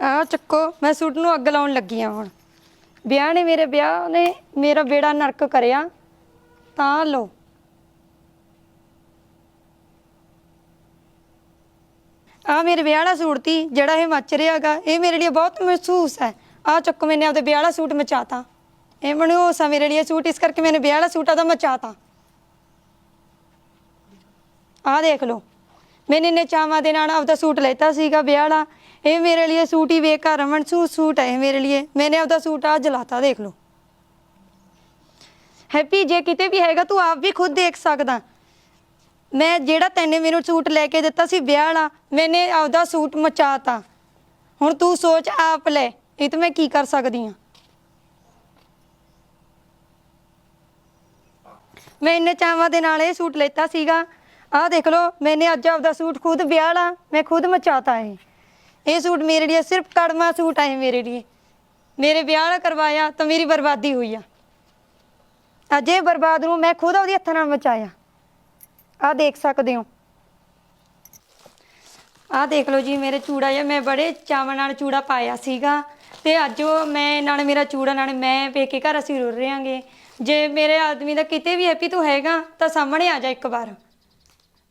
ਆਹ ਚੱਕੋ, ਮੈਂ ਸੂਟ ਨੂੰ ਅੱਗ ਲਾਉਣ ਲੱਗੀ ਆ ਹੁਣ। ਵਿਆਹ ਨੇ ਮੇਰੇ ਵਿਆਹ ਨੇ ਮੇਰਾ ਬੇੜਾ ਨਰਕ ਕਰਿਆ, ਤਾਂ ਲੋ ਆ ਮੇਰੇ ਵਿਆਹ ਵਾਲਾ ਸੂਟ ਤੀ, ਜਿਹੜਾ ਇਹ ਮੱਚ ਰਿਹਾਗਾ ਇਹ ਮੇਰੇ ਲਈ ਬਹੁਤ ਮਹਿਸੂਸ ਹੈ। ਆ ਚੱਕੋ, ਮੈਨੇ ਆਪਦੇ ਵਿਆਹ ਵਾਲਾ ਸੂਟ ਮਚਾਤਾ। ਇਹ ਮਨਹੂਸ ਆ ਮੇਰੇ ਲਈ ਇਹ ਸੂਟ, ਇਸ ਕਰਕੇ ਮੈਨੇ ਵਿਆਹ ਵਾਲਾ ਸੂਟ ਆਦਾ ਮਚਾਤਾ। ਆ ਦੇਖ ਲਓ। ਮੈਨੇ ਨੇ ਚਾਵਾਂ ਦੇ ਨਾਲ ਆਪਦਾ ਸੂਟ ਲੈਤਾ ਸੀਗਾ ਵਿਆਹ ਵਾਲਾ। ਇਹ ਮੇਰੇ ਲਈ ਸੂਟ ਹੀ ਬੇਕਾਰ ਮਨਸੂਸ ਸੂਟ ਹੈ ਇਹ ਮੇਰੇ ਲਈ ਮੈਨੇ ਆਪਦਾ ਸੂਟ ਆ ਜਲਾਤਾ, ਦੇਖ ਲਓ। ਹੈਪੀ, ਜੇ ਕਿਤੇ ਵੀ ਹੈਗਾ ਤੂੰ ਆਪ ਵੀ ਖੁਦ ਦੇਖ ਸਕਦਾ। ਮੈਂ ਜਿਹੜਾ ਤੈਨੇ ਮੈਨੂੰ ਸੂਟ ਲੈ ਕੇ ਦਿੱਤਾ ਸੀ ਵਿਆਹ ਵਾਲਾ, ਮੈਨੇ ਆਪਦਾ ਸੂਟ ਮਚਾਤਾ। ਹੁਣ ਤੂੰ ਸੋਚ ਆਪ ਲੈ, ਇਹ ਤੇ ਮੈਂ ਕੀ ਕਰ ਸਕਦੀ ਆ? ਮੈਂ ਇੰਨੇ ਚਾਵਾਂ ਦੇ ਨਾਲ ਇਹ ਸੂਟ ਲੈਤਾ ਸੀਗਾ। ਆਹ ਦੇਖ ਲਓ, ਮੈਨੇ ਅੱਜ ਆਪਦਾ ਸੂਟ ਖੁਦ ਵਿਆਹ ਲਾ, ਮੈਂ ਖੁਦ ਮਚਾਤਾ ਇਹ। ਇਹ ਸੂਟ ਮੇਰੇ ਲਈ ਸਿਰਫ ਕੜਮਾ ਸੂਟ ਹੈ ਮੇਰੇ ਲਈ ਮੇਰੇ ਵਿਆਹ ਵਾਲਾ ਕਰਵਾਇਆ ਤਾਂ ਮੇਰੀ ਬਰਬਾਦੀ ਹੋਈ ਆ। ਅੱਜ ਇਹ ਬਰਬਾਦ ਨੂੰ ਮੈਂ ਖੁਦ ਉਹਦੇ ਹੱਥਾਂ ਨਾਲ ਮਚਾਇਆ। ਆਹ ਦੇਖ ਸਕਦੇ ਹੋ। ਆਹ ਦੇਖ ਲਓ ਜੀ, ਮੇਰੇ ਚੂੜਾ ਜਿਹਾ, ਮੈਂ ਬੜੇ ਚਾਵਾਂ ਨਾਲ ਚੂੜਾ ਪਾਇਆ ਸੀਗਾ। ਤੇ ਅੱਜ ਉਹ ਮੈਂ ਨਾਲ ਮੇਰਾ ਚੂੜਾ ਨਾਲ ਮੈਂ ਪੇਕੇ ਘਰ ਅਸੀਂ ਰੁਰ ਰਹੇਾਂਗੇ। ਜੇ ਮੇਰੇ ਆਦਮੀ ਦਾ ਕਿਤੇ ਵੀ ਹੈਪੀ ਤੂੰ ਹੈਗਾ, ਤਾਂ ਸਾਹਮਣੇ ਆ ਜਾ ਇੱਕ ਵਾਰ।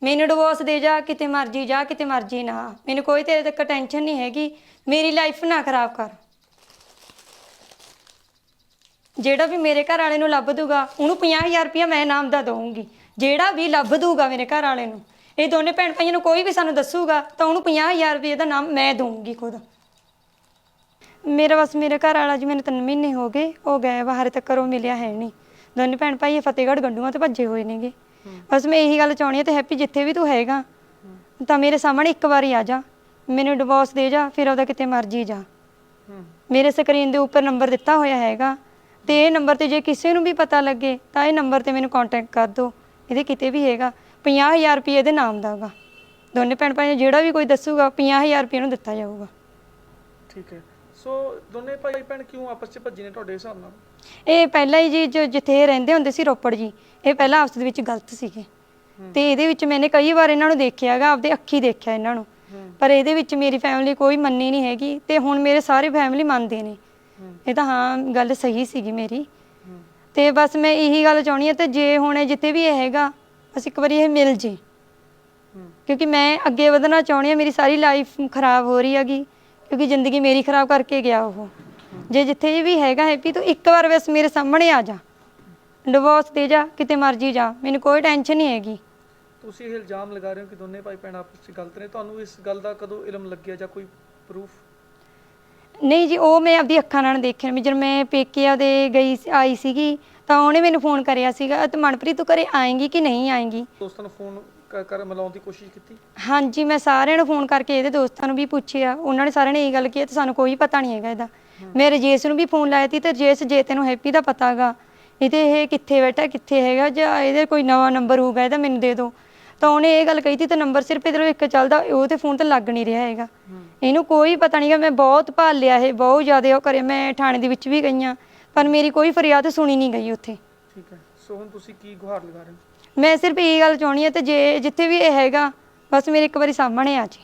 ਮੈਨੂੰ ਡਿਵੋਰਸ ਦੇ ਜਾ, ਕਿਤੇ ਮਰਜ਼ੀ ਜਾ, ਕਿਤੇ ਮਰਜ਼ੀ ਨਾ। ਮੈਨੂੰ ਕੋਈ ਤੇਰੇ ਤੱਕ ਟੈਨਸ਼ਨ ਨਹੀਂ ਹੈਗੀ। ਮੇਰੀ ਲਾਈਫ ਨਾ ਖਰਾਬ ਕਰ। ਜਿਹੜਾ ਵੀ ਮੇਰੇ ਘਰ ਵਾਲੇ ਨੂੰ ਲੱਭ ਦੂਗਾ, ਉਹਨੂੰ 50000 ਰੁਪਇਆ ਮੈਂ ਇਨਾਮ ਦਾ ਦਊਂਗੀ। ਜਿਹੜਾ ਵੀ ਲੱਭ ਦੂਗਾ ਮੇਰੇ ਘਰ ਵਾਲੇ ਨੂੰ। ਇਹ ਦੋਨੇ ਭੈਣ ਭਾਈਆਂ ਨੂੰ ਕੋਈ ਵੀ ਸਾਨੂੰ ਦੱਸੂਗਾ, ਤਾਂ ਉਹਨੂੰ 50000 ਰੁਪਏ ਦਾ ਨਾਮ ਮੈਂ ਦਊਂਗੀ ਖੁਦ। ਮੇਰਾ ਬਸ ਮੇਰੇ ਘਰ ਵਾਲਾ ਜੀ ਮੈਨੂੰ ਤਿੰਨ ਮਹੀਨੇ ਹੋ ਗਏ, ਉਹ ਗਏ ਬਾਹਰ ਤੱਕ ਉਹ ਮਿਲਿਆ ਹੈ ਨਹੀਂ। ਦੋਨੇ ਭੈਣ ਭਾਈ ਇਹ ਫਤਿਹਗੜ੍ਹ ਗੰਡੂਆਂ ਤੇ ਭੱਜੇ ਹੋਏ ਨੇਗੇ। ਬਸ ਮੈਂ ਇਹੀ ਗੱਲ ਚਾਹਣੀ ਤੇ ਹੈਪੀ ਜਿੱਥੇ ਵੀ ਤੂੰ ਹੈਗਾ, ਤਾਂ ਮੇਰੇ ਸਾਹਮਣੇ ਇੱਕ ਵਾਰੀ ਆ ਜਾ। ਮੈਨੂੰ ਡਿਵੋਰਸ ਦੇ ਜਾ, ਫਿਰ ਉਹਦਾ ਕਿਤੇ ਮਰਜ਼ੀ ਜਾ। ਮੇਰੇ ਸਕਰੀਨ ਦੇ ਉੱਪਰ ਨੰਬਰ ਦਿੱਤਾ ਹੋਇਆ ਹੈਗਾ, ਤੇ ਇਹ ਨੰਬਰ ਤੇ ਜੇ ਕਿਸੇ ਨੂੰ ਵੀ ਪਤਾ ਲੱਗੇ, ਤਾਂ ਇਹ ਨੰਬਰ ਤੇ ਮੈਨੂੰ ਕੰਟੈਕਟ ਕਰ ਦਿਓ। ਇਹਦੇ ਕਿਤੇ ਵੀ ਹੈਗਾ 50000 ਰੁਪਏ ਇਹਦੇ ਨਾਮ ਦਾਗਾ ਦੋਨੇ ਭੈਣ ਭਾਈ ਜਿਹੜਾ ਵੀ ਕੋਈ ਦੱਸੂਗਾ 50000 ਰੁਪਏ ਨੂੰ ਦਿੱਤਾ ਜਾਊਗਾ। ਠੀਕ ਹੈ। ਸੋ ਦੋਨੇ ਭਾਈ ਭੈਣ ਕਿਉਂ ਆਪਸ ਚ ਭੱਜੇ ਨੇ ਤੁਹਾਡੇ ਹਿਸਾਬ ਨਾਲ? ਇਹ ਪਹਿਲਾਂ ਹੀ ਜੀ ਜੋ ਜਿੱਥੇ ਇਹ ਰਹਿੰਦੇ ਹੁੰਦੇ ਸੀ ਰੋਪੜ ਜੀ ਇਹ ਪਹਿਲਾਂ ਆਪਸ ਦੇ ਵਿੱਚ ਗਲਤ ਸੀਗੇ। ਤੇ ਇਹਦੇ ਵਿੱਚ ਮੈंने ਕਈ ਵਾਰ ਇਹਨਾਂ ਨੂੰ ਦੇਖਿਆਗਾ ਆਪਦੇ ਅੱਖੀ ਦੇਖਿਆ ਇਹਨਾਂ ਨੂੰ। ਪਰ ਇਹਦੇ ਵਿੱਚ ਮੇਰੀ ਫੈਮਿਲੀ ਕੋਈ ਮੰਨੀ ਨਹੀਂ ਹੈਗੀ ਤੇ ਹੁਣ ਮੇਰੇ ਸਾਰੇ ਫੈਮਿਲੀ ਮੰਨਦੇ ਨੇ। ਇਹ ਤਾਂ ਹਾਂ ਗੱਲ ਸਹੀ ਸੀਗੀ ਮੇਰੀ। ਤੇ ਬਸ ਮੈਂ ਇਹੀ ਗੱਲ ਚਾਹਣੀ ਹੈ ਤੇ ਜੇ ਹੁਣ ਜਿੱਥੇ ਵੀ ਇਹ ਹੈਗਾ ਬਸ ਇੱਕ ਵਾਰੀ ਇਹ ਮਿਲ ਜੇ। ਕਿਉਂਕਿ ਮੈਂ ਅੱਗੇ ਵਧਣਾ ਚਾਹੁੰਦੀ ਹਾਂ ਮੇਰੀ ਸਾਰੀ ਲਾਈਫ ਖਰਾਬ ਹੋ ਰਹੀ ਹੈਗੀ। ਕਿਉਂਕਿ ਜ਼ਿੰਦਗੀ ਮੇਰੀ ਖਰਾਬ ਕਰਕੇ ਗਿਆ ਉਹ। ਜੇ ਜਿੱਥੇ ਵੀ ਹੈਗਾ ਹੈਪੀ ਤੂੰ ਇੱਕ ਵਾਰ ਬਸ ਮੇਰੇ ਸਾਹਮਣੇ ਆ ਜਾ। ਡਿਵੋਰਸ ਦੇ ਜਾ ਕਿਤੇ ਮਰਜ਼ੀ ਜਾ। ਮੈਨੂੰ ਕੋਈ ਟੈਨਸ਼ਨ ਨਹੀਂ ਹੈਗੀ। ਤੁਸੀਂ ਇਹ ਇਲਜ਼ਾਮ ਲਗਾ ਰਹੇ ਹੋ ਕਿ ਦੋਨੇ ਭਾਈ ਭੈਣ ਆਪਸ ਚ ਗਲਤ ਨੇ। ਤੁਹਾਨੂੰ ਇਸ ਗੱਲ ਦਾ ਕਦੋਂ ਇਲਮ ਲੱਗਿਆ ਜਾਂ ਕੋਈ ਪ੍ਰੂਫ ਨਹੀਂ ਜੀ ਉਹ ਮੈਂ ਆਪਦੀ ਅੱਖਾਂ ਨਾਲ ਦੇਖਿਆ ਵੀ ਜਦੋਂ ਮੈਂ ਪੇਕਿਆਂ ਦੇ ਗਈ ਸੀ- ਆਈ ਸੀਗੀ ਤਾਂ ਉਹਨੇ ਮੈਨੂੰ ਫੋਨ ਕਰਿਆ ਸੀਗਾ ਤੇ ਮਨਪ੍ਰੀਤ ਤੂੰ ਘਰੇ ਆਏਂਗੀ ਕਿ ਨਹੀਂ ਆਏਂਗੀ? ਦੋਸਤਾਂ ਨੂੰ ਫੋਨ ਕਰ- ਕਰ ਮਿਲਾਉਣ ਦੀ ਕੋਸ਼ਿਸ਼ ਕੀਤੀ? ਹਾਂਜੀ ਮੈਂ ਸਾਰਿਆਂ ਨੂੰ ਫੋਨ ਕਰਕੇ ਇਹਦੇ ਦੋਸਤਾਂ ਨੂੰ ਵੀ ਪੁੱਛਿਆ। ਉਹਨਾਂ ਨੇ ਸਾਰਿਆਂ ਨੇ ਇਹ ਗੱਲ ਕੀਤੀ ਤੇ ਸਾਨੂੰ ਕੋਈ ਪਤਾ ਨਹੀਂ ਹੈਗਾ ਇਹਦਾ। ਮੈਂ ਰਜੇਸ਼ ਨੂੰ ਵੀ ਫੋਨ ਲਾਇਆ ਸੀ ਤੇ ਰਜੇਸ਼ ਜੇ ਤੈਨੂੰ ਹੈਪੀ ਦਾ ਪਤਾਗਾ ਇਹਦੇ ਇਹ ਕਿੱਥੇ ਬੈਠਾ ਕਿੱਥੇ ਹੈਗਾ ਜਾਂ ਇਹਦੇ ਕੋਈ ਨਵਾਂ ਨੰਬਰ ਹੋਊਗਾ ਇਹਦਾ ਮੈਨੂੰ ਦੇ ਦਿਓ। ਤਾਂ ਉਹਨੇ ਇਹ ਗੱਲ ਕਹੀ ਸੀ ਤੇ ਨੰਬਰ ਸਿਰਫ ਇਹਦੇ ਇੱਕ ਚੱਲਦਾ ਉਹ ਤੇ ਫੋਨ ਤੇ ਲੱਗ ਨਹੀਂ ਰਿਹਾ ਹੈਗਾ। ਇਹਨੂੰ ਕੋਈ ਪਤਾ ਨਹੀਂਗਾ ਮੈਂ ਬਹੁਤ ਭਾਲ ਲਿਆ ਇਹ ਬਹੁਤ ਜ਼ਿਆਦਾ ਉਹ ਕਰੇ ਮੈਂ ਥਾਣੇ ਦੇ ਵਿੱਚ ਵੀ ਗਈਆਂ ਪਰ ਮੇਰੀ ਕੋਈ ਫਰਿਆਦ ਸੁਣੀ ਨਹੀਂ ਗਈ ਉੱਥੇ। ਠੀਕ ਹੈ। ਸੋ ਹੁਣ ਤੁਸੀਂ ਕੀ ਗੁਹਾਰ ਲਗਾ ਰਹੇ ਹੋ? ਮੈਂ ਸਿਰਫ ਇਹ ਗੱਲ ਚਾਹਣੀ ਹੈ ਤੇ ਜੇ ਜਿੱਥੇ ਵੀ ਇਹ ਹੈਗਾ, ਬਸ ਮੇਰੇ ਇੱਕ ਵਾਰੀ ਸਾਹਮਣੇ ਆ ਜੇ